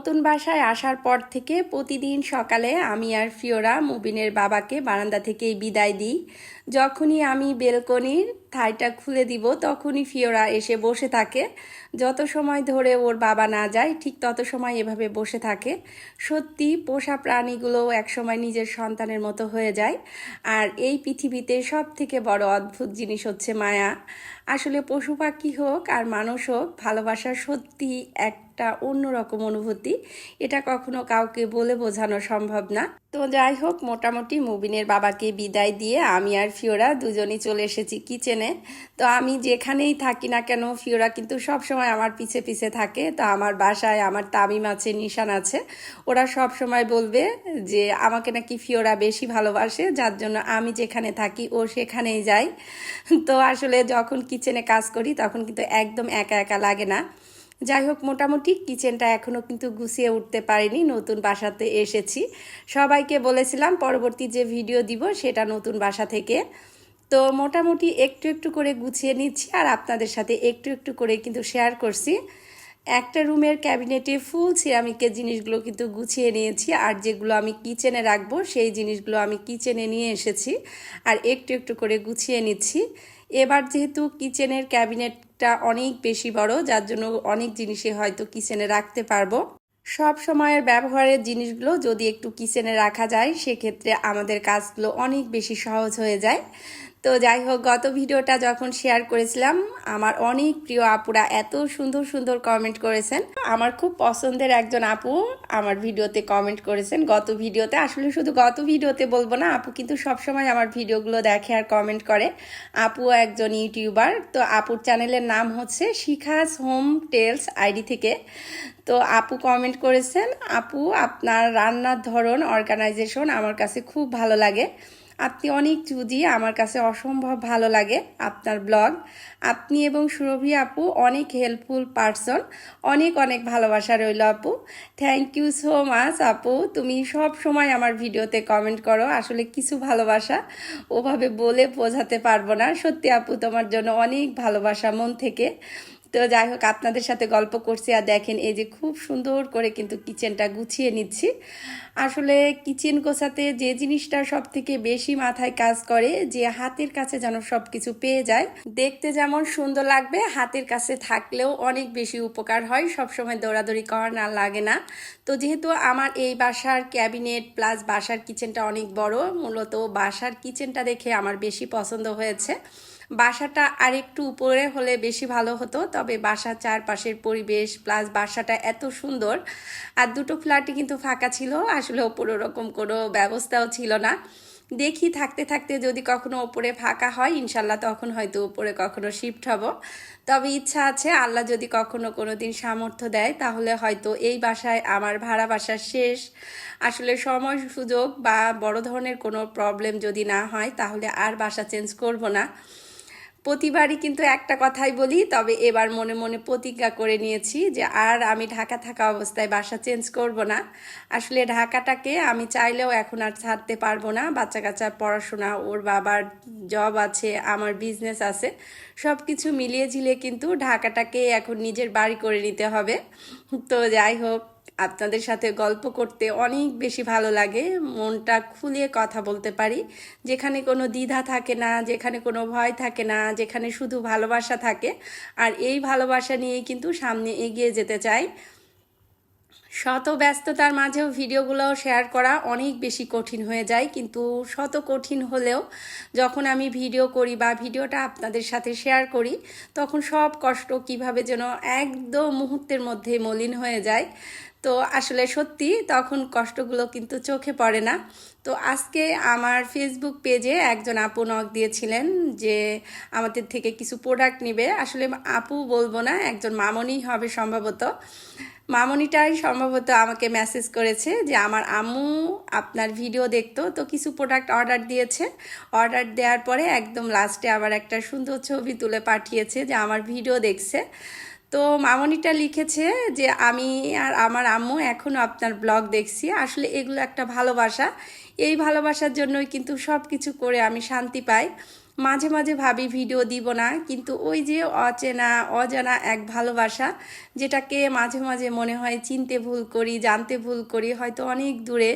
নতুন বাসায় আসার পর থেকে প্রতিদিন সকালে আমি আর ফিওরা মুবিনের বাবাকে বারান্দা থেকেই বিদায় দিই। যখনই আমি বেলকনির থাইটা খুলে দিব, তখনই ফিওরা এসে বসে থাকে। যত সময় ধরে ওর বাবা না যায়, ঠিক তত সময় এভাবে বসে থাকে। সত্যি পোষা প্রাণীগুলো একসময় নিজের সন্তানের মতো হয়ে যায়। আর এই পৃথিবীতে সব থেকে বড় অদ্ভুত জিনিস হচ্ছে মায়া। আসলে পশু পাখি হোক আর মানুষ হোক, ভালোবাসা সত্যি একটা অন্যরকম অনুভূতি। এটা কখনো কাউকে বলে বোঝানো সম্ভব না। তো যাই হোক, মোটামুটি মুবিনের বাবাকে বিদায় দিয়ে আমি আর ফিওরা দুজনই চলে এসেছি কিচেনে। তো আমি যেখানেই থাকি না কেন, ফিওরা কিন্তু সব সময় আমার পিছে পিছে থাকে। তো আমার বাসায় আমার তামিম আছে, নিশান আছে। ওরা সব সময় বলবে যে, আমাকে নাকি ফিওরা বেশি ভালোবাসে, যার জন্য আমি যেখানে থাকি, ও সেখানেই যাই তো আসলে যখন কিচেনে কাজ করি, তখন কিন্তু একদম একা একা লাগে না। যাই হোক, মোটামুটি কিচেনটা এখনও কিন্তু গুছিয়ে উঠতে পারিনি, নতুন বাসাতে এসেছি। সবাইকে বলেছিলাম পরবর্তী যে ভিডিও দিব সেটা নতুন বাসা থেকে। তো মোটামুটি একটু একটু করে গুছিয়ে নিচ্ছি আর আপনাদের সাথে একটু একটু করে কিন্তু শেয়ার করছি। একটা রুমের ক্যাবিনেটে ফুল সিরামিকের জিনিসগুলো কিন্তু গুছিয়ে নিয়েছি আর যেগুলো আমি কিচেনে রাখব সেই জিনিসগুলো আমি কিচেনে নিয়ে এসেছি। আর একটু একটু করে গুছিয়ে নিচ্ছি। এবার যেহেতু কিচেনের ক্যাবিনেটটা অনেক বেশি বড়, যার জন্য অনেক জিনিসই হয়তো কিচেনে রাখতে পারব। সব সময়ের ব্যবহারের জিনিসগুলো যদি একটু কিচেনে রাখা যায়, সেক্ষেত্রে আমাদের কাজগুলো অনেক বেশি সহজ হয়ে যায়। তো যাই হোক, গত ভিডিওটা যখন শেয়ার করেছিলাম, আমার অনেক প্রিয় আপুরা এত সুন্দর সুন্দর কমেন্ট করেছেন। আমার খুব পছন্দের একজন আপু আমার ভিডিওতে কমেন্ট করেছেন। গত ভিডিওতে, আসলে শুধু গত ভিডিওতে বলব না, আপু কিন্তু সবসময় আমার ভিডিওগুলো দেখে আর কমেন্ট করে। আপু একজন ইউটিউবার তো আপুর চ্যানেলের নাম হচ্ছে শিখাস হোম টেলস আইডি থেকে। তো আপু কমেন্ট করেছেন, আপু, আপনার রান্নার ধরন অর্গানাইজেশন আমার কাছে খুব ভালো লাগে। আপনি অনেক চুজি আমার কাছে অসম্ভব ভালো লাগে আপনার ব্লগ। আপনি এবং সুরভি আপু অনেক হেল্পফুল পারসন অনেক অনেক ভালোবাসা রইল আপু। থ্যাংক ইউ সো মাচ আপু। তুমি সব সময় আমার ভিডিওতে কমেন্ট করো, আসলে কিছু ভালোবাসা ওভাবে বলে বোঝাতে পারব না। সত্যি আপু, তোমার জন্য অনেক ভালোবাসা মন থেকে। তো যাই হোক, আপনাদের সাথে গল্প করছি আর দেখেন এই যে খুব সুন্দর করে কিন্তু কিচেনটা গুছিয়ে নিচ্ছি। আসলে কিচেন গোছাতে যে জিনিসটা সব থেকে বেশি মাথায় কাজ করে, যে হাতের কাছে যেন সব কিছু পেয়ে যায়। দেখতে যেমন সুন্দর লাগবে, হাতের কাছে থাকলেও অনেক বেশি উপকার হয়। সবসময় দৌড়াদৌড়ি করা না লাগে না। তো যেহেতু আমার এই বাসার ক্যাবিনেট প্লাস বাসার কিচেনটা অনেক বড়, মূলত বাসার কিচেনটা দেখে আমার বেশি পছন্দ হয়েছে। বাসাটা আর একটু উপরে হলে বেশি ভালো হতো, তবে বাসার চারপাশের পরিবেশ প্লাস বাসাটা এত সুন্দর, আর দুটো ফ্ল্যাটই কিন্তু ফাঁকা ছিল, আসলে ওপর ওরকম কোনো ব্যবস্থাও ছিল না। দেখি থাকতে থাকতে যদি কখনো ওপরে ফাঁকা হয়, ইনশাল্লাহ তখন হয়তো উপরে কখনো শিফট হব। তবে ইচ্ছা আছে আল্লাহ যদি কখনো কোনো দিন সামর্থ্য দেয়, তাহলে হয়তো এই বাসায় আমার ভাড়া বাসা শেষ। আসলে সময় সুযোগ বা বড় ধরনের কোনো প্রবলেম যদি না হয়, তাহলে আর বাসা চেঞ্জ করব না। প্রতিবারই কিন্তু একটা কথাই বলি, তবে এবার মনে মনে প্রতিজ্ঞা করে নিয়েছি যে আর আমি ঢাকা থাকা অবস্থায় বাসা চেঞ্জ করব না। আসলে ঢাকাটাকে আমি চাইলেও এখন আর ছাড়তে পারব না। বাচ্চা কাচ্চার পড়াশোনা, ওর বাবার জব আছে, আমার বিজনেস আছে সব কিছু মিলিয়ে ঝিলিয়ে কিন্তু ঢাকাটাকে এখন নিজের বাড়ি করে নিতে হবে। তো যাই হোক আপনাদের সাথে গল্প করতে অনেক বেশি ভালো লাগে, মনটা খুলিয়ে কথা বলতে পারি। যেখানে কোনো দ্বিধা থাকে না, যেখানে কোনো ভয় থাকে না, যেখানে শুধু ভালোবাসা থাকে। আর এই ভালোবাসা নিয়েই কিন্তু সামনে এগিয়ে যেতে চাই। শত ব্যস্ততার মাঝেও ভিডিওগুলো শেয়ার করা অনেক বেশি কঠিন হয়ে যায়, কিন্তু শত কঠিন হলেও যখন আমি ভিডিও করি বা ভিডিওটা আপনাদের সাথে শেয়ার করি, তখন সব কষ্ট কীভাবে যেন একদম মুহূর্তের মধ্যে মলিন হয়ে যায়। তো আসলে সত্যি তখন কষ্টগুলো কিন্তু চোখে পড়ে না। তো আজকে আমার ফেসবুক পেজে একজন আপু নক দিয়েছিলেন যে আমাদের থেকে কিছু প্রোডাক্ট নেবে। আসলে আপু বলব না, একজন মামনি হবে সম্ভবত। মামনিটাই সম্ভবত আমাকে মেসেজ করেছে যে, আমার আম্মু আপনার ভিডিও দেখতো, তো কিছু প্রোডাক্ট অর্ডার দিয়েছে। অর্ডার দেওয়ার পরে একদম লাস্টে আবার একটা সুন্দর ছবি তুলে পাঠিয়েছে যে, আমার ভিডিও দেখছে। তো মামনিটা লিখেছে যে, আমি আর আমার আম্মু এখনও আপনার ব্লগ দেখছি। আসলে এগুলো একটা ভালোবাসা। এই ভালোবাসার জন্যই কিন্তু সব কিছু করে আমি শান্তি পাই। মাঝে মাঝে ভাবি ভিডিও দিব না। কিন্তু ওই যে অচেনা, অজানা এক ভালোবাসা, যেটাকে মাঝে মাঝে মনে হয় চিনতে ভুল করি, জানতে ভুল করি, হয়তো অনেক দূরে।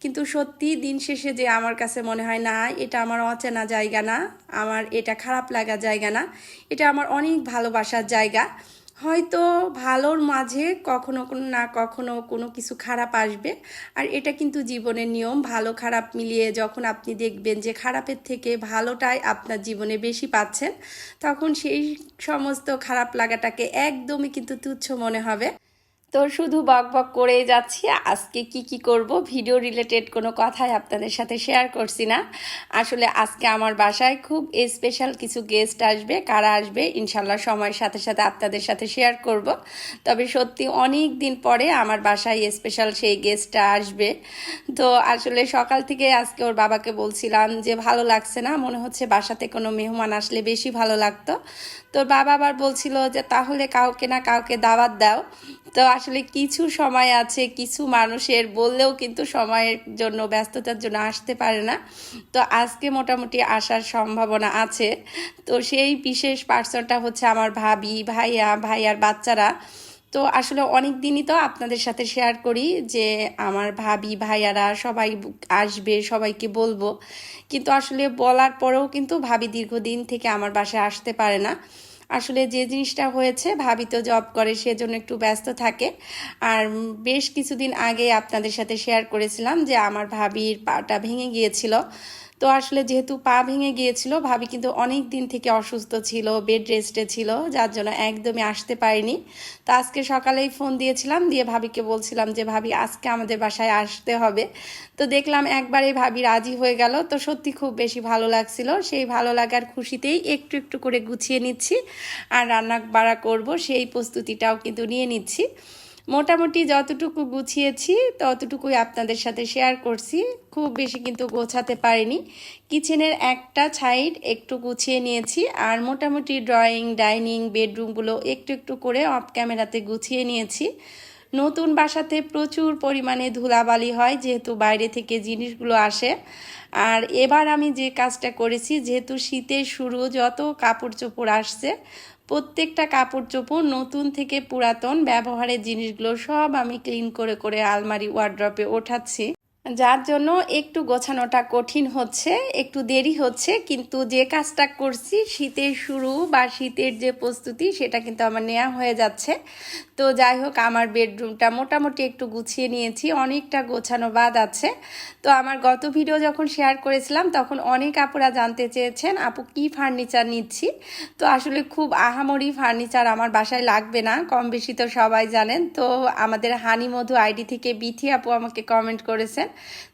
কিন্তু সত্যি দিন শেষে যে আমার কাছে মনে হয়, না, এটা আমার অচেনা জায়গা না। আমার এটা খারাপ লাগা জায়গা না। এটা আমার অনেক ভালোবাসার জায়গা। হয়তো ভালোর মাঝে কখনো কোনো না কখনো কোনো কিছু খারাপ আসবে। আর এটা কিন্তু জীবনের নিয়ম, ভালো খারাপ মিলিয়ে যখন আপনি দেখবেন যে খারাপের থেকে ভালোটাই আপনার জীবনে বেশি পাচ্ছেন, তখন সেই সমস্ত খারাপ লাগাটাকে একদমই কিন্তু তুচ্ছ মনে হবে। তো শুধু বক বক করেই যাচ্ছি। আজকে কি কি করব ভিডিও রিলেটেড কোনো কথাই আপনাদের সাথে শেয়ার করছি না। আসলে আজকে আমার বাসায় খুব স্পেশাল কিছু গেস্ট আসবে, কারা আসবে ইনশাল্লাহ সময়ের সাথে সাথে আপনাদের সাথে শেয়ার করব। তবে সত্যি অনেক দিন পরে আমার বাসায় স্পেশাল সেই গেস্টটা আসবে। তো আসলে সকাল থেকে আজকে ওর বাবাকে বলছিলাম যে ভালো লাগছে না, মনে হচ্ছে বাসাতে কোনো মেহমান আসলে বেশি ভালো লাগতো। তো বাবা আবার বলছিল যে তাহলে কাউকে না কাউকে দাওয়াত দাও। তো আসলে কিছু সময় আছে, কিছু মানুষের বললেও কিন্তু সময়ের জন্য, ব্যস্ততার জন্য আসতে পারে না। তো আজকে মোটামুটি আসার সম্ভাবনা আছে। তো সেই বিশেষ পার্সনটা হচ্ছে আমার ভাবি, ভাইয়া, ভাইয়ার বাচ্চারা। তো আসলে অনেক দিনই তো আপনাদের সাথে শেয়ার করি যে আমার ভাবি, ভাইয়ারা সবাই আসবে, সবাইকে বলব। কিন্তু আসলে বলার পরেও কিন্তু ভাবি দীর্ঘদিন থেকে আমার বাসায় আসতে পারে না। আসলে যে জিনিসটা হয়েছে, ভাবি তো জব করে, সেজন্য একটু ব্যস্ত থাকে। আর বেশ কিছুদিন আগে আপনাদের সাথে শেয়ার করেছিলাম যে আমার ভাবির পাটা ভেঙে গিয়েছিল। তো আসলে যেহেতু পা ভেঙে গিয়েছিল, ভাবি কিন্তু অনেক দিন থেকে অসুস্থ ছিল বেড রেস্টে ছিল, যার জন্য একদমই আসতে পারিনি। তো আজকে সকালেই ফোন দিয়েছিলাম, দিয়ে ভাবিকে বলছিলাম যে, ভাবি, আজকে আমাদের বাসায় আসতে হবে। তো দেখলাম একবারে ভাবি রাজি হয়ে গেল। তো সত্যি খুব বেশি ভালো লাগছিল। সেই ভালো লাগার খুশিতেই একটু একটু করে গুছিয়ে নিচ্ছি, আর রান্না বাড়া করব, সেই প্রস্তুতিটাও কিন্তু নিয়ে নিচ্ছি। মোটামুটি যতটুকু গুছিয়েছি, ততটুকুই আপনাদের সাথে শেয়ার করছি। খুব বেশি কিন্তু গোছাতে পারিনি। কিচেনের একটা সাইড একটু গুছিয়ে নিয়েছি আর মোটামুটি ড্রয়িং ডাইনিং বেডরুমগুলো একটু একটু করে অফ ক্যামেরাতে গুছিয়ে নিয়েছি। নতুন বাসাতে প্রচুর পরিমাণে ধুলাবালি হয়, যেহেতু বাইরে থেকে জিনিসগুলো আসে। আর এবার আমি যে কাজটা করেছি, যেহেতু শীতের শুরু, যত কাপড় চোপড় আসছে প্রত্যেকটা কাপড় চোপড় নতুন থেকে পুরাতন ব্যবহারের জিনিসগুলো সব আমি ক্লিন করে করে আলমারি ওয়ার্ড্রপে ওঠাচ্ছি। যার জন্য একটু গোছানোটা কঠিন হচ্ছে, একটু দেরি হচ্ছে, কিন্তু যে কাজটা করছি, শীতের শুরু বা শীতের যে প্রস্তুতি, সেটা কিন্তু আমার নেওয়া হয়ে যাচ্ছে। তো যাই হোক, আমার বেডরুমটা মোটামুটি একটু গুছিয়ে নিয়েছি, অনেকটা গোছানো বাদ আছে। তো আমার গত ভিডিও যখন শেয়ার করেছিলাম, তখন অনেক আপুরা জানতে চেয়েছেন, আপু, কি ফার্নিচার নিচ্ছি? তো আসলে খুব আহামরি ফার্নিচার আমার বাসায় লাগবে না কম বেশি তো সবাই জানেন। তো আমাদের হানি মধু আইডি থেকে বিথি আপু আমাকে কমেন্ট করেছেন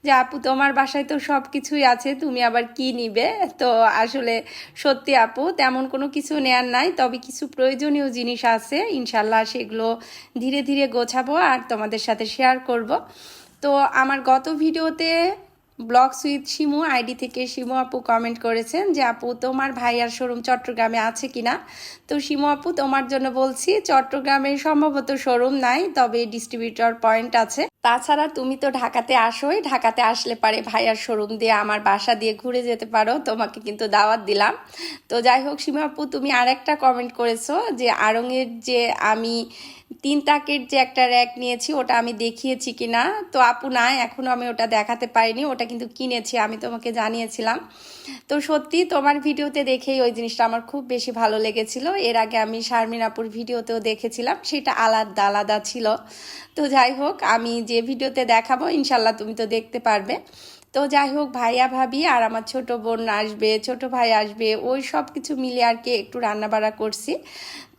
যে আপু, তোমার বাসায় তো সব কিছুই আছে, তুমি আবার কি নিবে? তো আসলে সত্যি আপু, তেমন কোনো কিছু নেয়ার নাই, তবে কিছু প্রয়োজনীয় জিনিস আছে, ইনশাল্লাহ সেগুলো ধীরে ধীরে গোছাবো আর তোমাদের সাথে শেয়ার করব। তো আমার গত ভিডিওতে ব্লগ সুইথ শিমু আইডি থেকে শিমু আপু কমেন্ট করেছেন যে, আপু, তোমার ভাইয়ার শোরুম চট্টগ্রামে আছে কিনা তো শিমু আপু, তোমার জন্য বলছি, চট্টগ্রামে সম্ভবত শোরুম নাই, তবে ডিস্ট্রিবিউটর পয়েন্ট আছে। তাছাড়া তুমি তো ঢাকাতে আসোই। ঢাকাতে আসলে পারে ভাইয়ার শোরুম দিয়ে আমার বাসা দিয়ে ঘুরে যেতে পারো। তোমাকে কিন্তু দাওয়াত দিলাম। তো যাই হোক, সীমা আপু, তুমি আরেকটা কমেন্ট করেছ যে আড়ংয়ের যে আমি তিন তাকের যে একটা র্যাক নিয়েছি, ওটা আমি দেখিয়েছি কি না তো আপু না এখনও আমি ওটা দেখাতে পারিনি। ওটা কিন্তু কিনেছি, আমি তোমাকে জানিয়েছিলাম। তো সত্যি তোমার ভিডিওতে দেখেই ওই জিনিসটা আমার খুব বেশি ভালো লেগেছিল। এর আগে আমি শারমিন আপুর ভিডিওতেও দেখেছিলাম, সেটা আলাদা আলাদা ছিল। তো যাই হোক, আমি যে ভিডিওতে দেখাবো, ইনশাল্লাহ তুমি তো দেখতে পারবে। তো যাই হোক, ভাইয়া ভাবি আর আমার ছোট বোন আসবে, ছোট ভাই আসবে, ওই সব কিছু মিলে আর কি একটু রান্নাবাড়া করছি।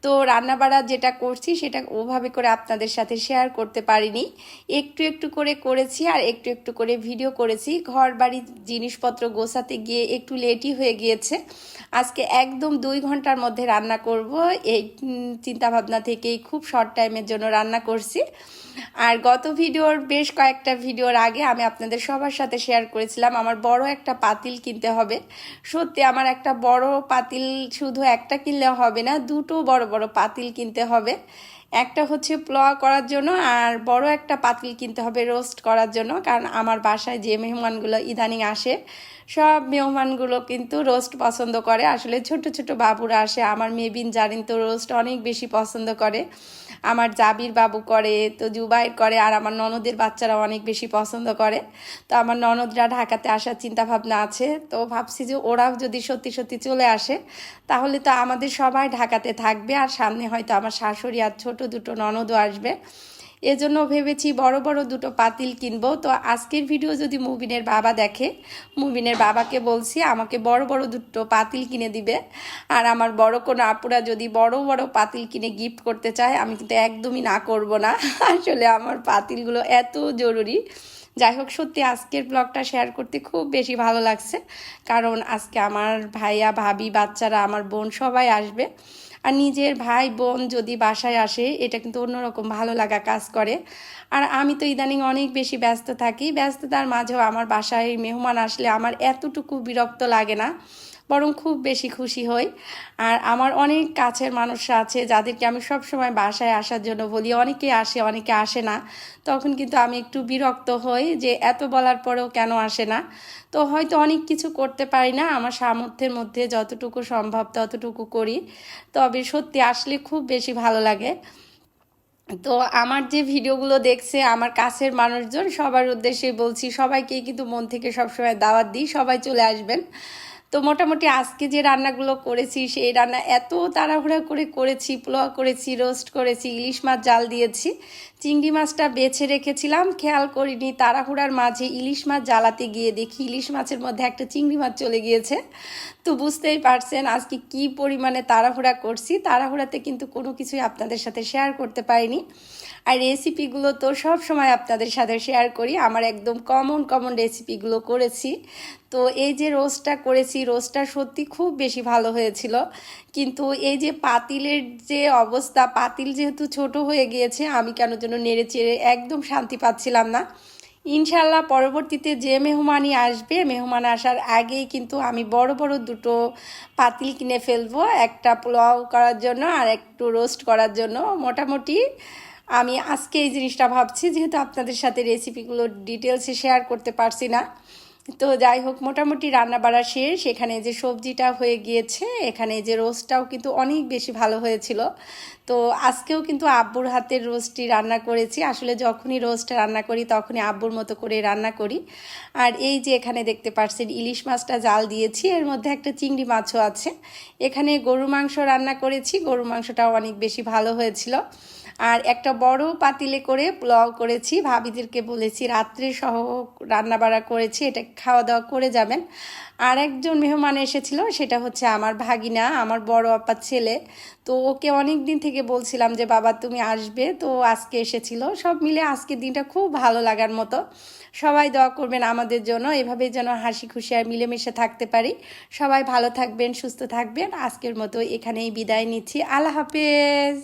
তো রান্নাবাড়া যেটা করছি সেটা ওভাবে করে আপনাদের সাথে শেয়ার করতে পারিনি। একটু একটু করে করেছি আর একটু একটু করে ভিডিও করেছি। ঘর বাড়ির জিনিসপত্র গোছাতে গিয়ে একটু লেটই হয়ে গিয়েছে। আজকে একদম দুই ঘণ্টার মধ্যে রান্না করব। এই চিন্তাভাবনা থেকেই খুব শর্ট টাইমের জন্য রান্না করছি। আর গত ভিডিওর বেশ কয়েকটা ভিডিওর আগে আমি আপনাদের সবার সাথে শেয়ার করেছিলাম। আমার বড় একটা পাতিল কিনতে হবে। সত্যি আমার একটা বড় পাতিল শুধু একটা কিনলে হবে না, দুটো বড় বড় পাতিল কিনতে হবে। একটা হচ্ছে প্ল করার জন্য আর বড় একটা পাতিল কিনতে হবে রোস্ট করার জন্য, কারণ আমার বাসায় যে মেহমানগুলো ইদানিং আসে, সব মেহমানগুলো কিন্তু রোস্ট পছন্দ করে। আসলে ছোট ছোট বাবুরা আসে, আমার মেবিন জারিন তো রোস্ট অনেক বেশি পছন্দ করে। আমার জাবির বাবু করে, তো জুবাইর করে, আর আমার ননদের বাচ্চারা অনেক বেশি পছন্দ করে। তো আমার ননদরা ঢাকাতে আসার চিন্তা ভাবনা আছে। তো ভাবছি যে ওরাও যদি সত্যি সত্যি চলে আসে, তাহলে তো আমাদের সবাই ঢাকাতে থাকবে। আর সামনে হয়তো আমার শাশুড়ি আর ছোট দুটো ননদও আসবে। এজন্য ভেবেছি বড় বড় দুটো পাতিল কিনবো। তো আজকের ভিডিও যদি মুবিনের বাবা দেখে, মুবিনের বাবাকে বলছি, আমাকে বড় বড় দুটো পাতিল কিনে দিবে। আর আমার বড় কোনো আপুরা যদি বড় বড় পাতিল কিনে গিফট করতে চায়, আমি কিন্তু একদমই না করব না। আসলে আমার পাতিলগুলো এত জরুরি। যাই হোক, সত্যি আজকের ব্লগটা শেয়ার করতে খুব বেশি ভালো লাগছে। কারণ আজকে আমার ভাইয়া, ভাবি, বাচ্চারা, আমার বোন সবাই আসবে। আর নিজের ভাই, বোন যদি বাসায় আসে, এটা কিন্তু অন্যরকম ভালো লাগা কাজ করে। আর আমি তো ইদানিং অনেক বেশি ব্যস্ত থাকি। ব্যস্ততার মাঝেও আমার বাসায় মেহমান আসলে আমার এতটুকু বিরক্ত লাগে না। বরং খুব বেশি খুশি হই। আর আমার অনেক কাছের মানুষরা আছে যাদেরকে আমি সব সময় বাসায় আসার জন্য বলি। অনেকে আসে অনেকে আসে না। তখন কিন্তু আমি একটু বিরক্ত হই যে এত বলার পরেও কেন আসে না? তো হয়তো অনেক কিছু করতে পারি না। আমার সামর্থ্যের মধ্যে যতটুকু সম্ভব ততটুকু করি। তবে সত্যি আসলে খুব বেশি ভালো লাগে। তো আমার যে ভিডিওগুলো দেখছে আমার কাছের মানুষজন সবার উদ্দেশ্যে বলছি সবাইকেই কিন্তু মন থেকে সবসময় দাওয়াত দিই। সবাই চলে আসবেন। তো মোটামুটি আজকে যে রান্নাগুলো করেছি, সেই রান্না এত তাড়াহুড়া করে করেছি, পোলাও করেছি, রোস্ট করেছি, ইলিশ মাছ জাল দিয়েছি। চিংড়ি মাছটা বেছে রেখেছিলাম, খেয়াল করিনি তাড়াহুড়ার মাঝে ইলিশ মাছ জ্বালাতে গিয়ে দেখি ইলিশ মাছের মধ্যে একটা চিংড়ি মাছ চলে গিয়েছে। তো বুঝতেই পারছেন আজকে কি পরিমাণে তাড়াহুড়া করছি, তাড়াহুড়াতে কিন্তু কোনো কিছুই আপনাদের সাথে শেয়ার করতে পারিনি। আর রেসিপিগুলো তো সব সময় আপনাদের সাথে শেয়ার করি, আমার একদম কমন কমন রেসিপিগুলো করেছি। তো এই যে রোস্টটা করেছি, রোস্টটা সত্যি খুব বেশি ভালো হয়েছিল। কিন্তু এই যে পাতিলের যে অবস্থা, পাতিল যেহেতু ছোট হয়ে গিয়েছে, আমি কেন যেন নেড়ে চেড়ে একদম শান্তি পাচ্ছিলাম না। ইনশাল্লাহ পরবর্তীতে যে মেহমানই আসবে, মেহমান আসার আগেই কিন্তু আমি বড় বড় দুটো পাতিল কিনে ফেলব, একটা পোলাও করার জন্য আর একটু রোস্ট করার জন্য। মোটামুটি আমি আজকে এই জিনিসটা ভাবছি, যেহেতু আপনাদের সাথে রেসিপিগুলো ডিটেলসে শেয়ার করতে পারছি না। তো যাই হোক, মোটামুটি রান্না বাড়া শেষ। এখানে যে সবজিটা হয়ে গিয়েছে, এখানে যে রোস্টটাও কিন্তু অনেক বেশি ভালো হয়েছিল। তো আজকেও কিন্তু আব্বুর হাতের রোস্টটি রান্না করেছি। আসলে যখনই রোস্ট রান্না করি, তখনই আব্বুর মতো করে রান্না করি। আর এই যে এখানে দেখতে পাচ্ছেন ইলিশ মাছটা জাল দিয়েছি। এর মধ্যে একটা চিংড়ি মাছও আছে। এখানে গরু মাংস রান্না করেছি। গরু মাংসটাও অনেক বেশি ভালো হয়েছিল। আর একটা বড় পাতিলে করে পোলাও করেছি, ভাবিদেরকে বলেছি রাত্রে সহ রান্না বাড়া করেছি, এটা খাওয়া দাওয়া করে যাবেন। আর একজন মেহমান এসেছিল, সেটা হচ্ছে আমার ভাগিনা, আমার বড় আপার ছেলে। তো ওকে অনেক দিন থেকে বলছিলাম যে, বাবা, তুমি আসবে? তো আজকে এসেছিল। সব মিলে আজকের দিনটা খুব ভালো লাগার মতো। সবাই দোয়া করবেন আমাদের জন্য, এভাবেই যেন হাসি খুশি আর মিলেমিশে থাকতে পারি। সবাই ভালো থাকবেন, সুস্থ থাকবেন। আজকের মতো এখানেই বিদায় নিচ্ছি। আল্লাহ হাফেজ!